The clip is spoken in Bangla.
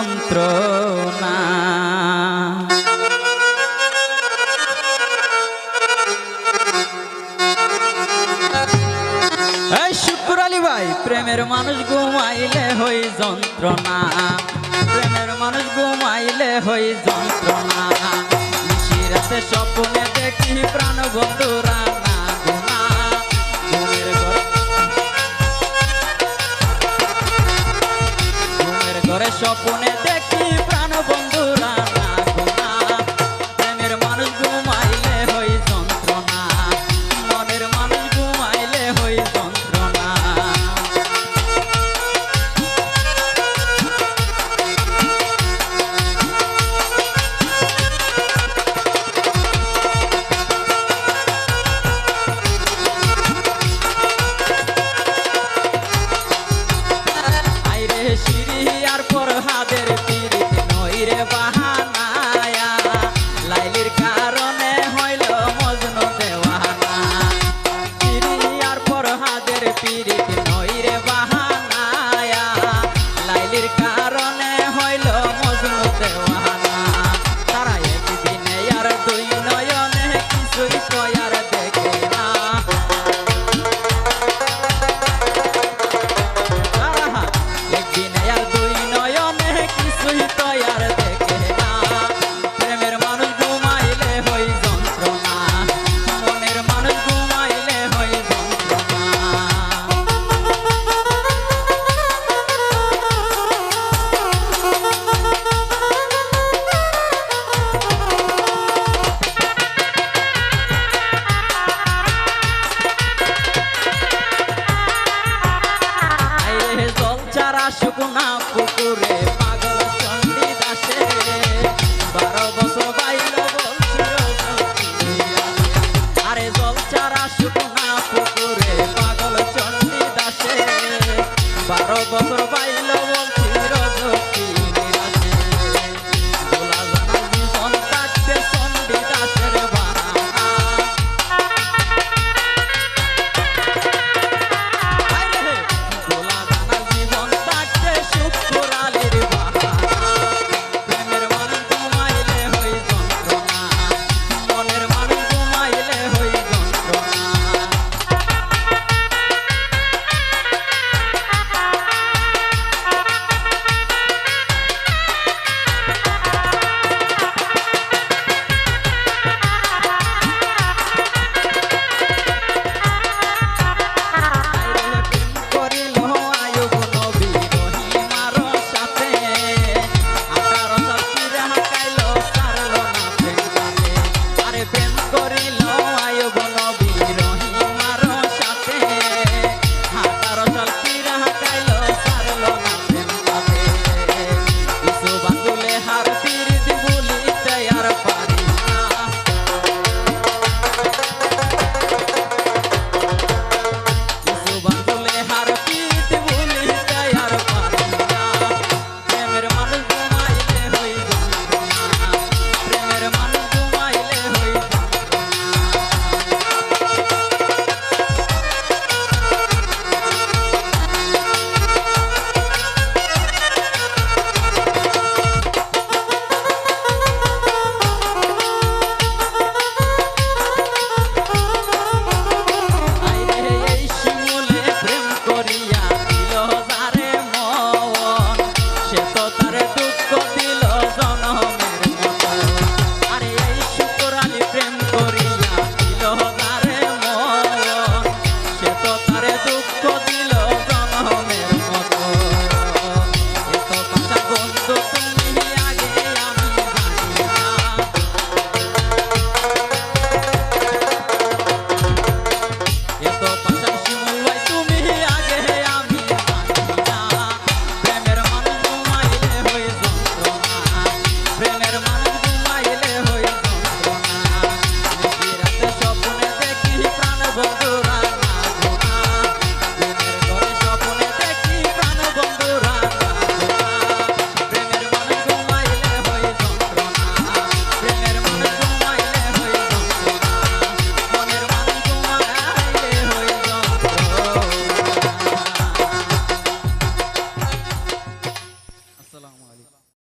যন্ত্রণা। ভাই, প্রেমের মানুষ ঘুমাইলে হই যন্ত্রণা। প্রেমের মানুষ ঘুমাইলে হই যন্ত্রণা। নিশিরাতে স্বপ্নে দেখি প্রাণ বন্ধুরা না ওরে স্বপ্নে দেখ না পুকুরে পাগল চণ্ডী দাসে বারো বছর বাইল বলছিল আরে জল চারা শুকনা পুকুরে পাগল চণ্ডী দাসে বারো বছর বাইল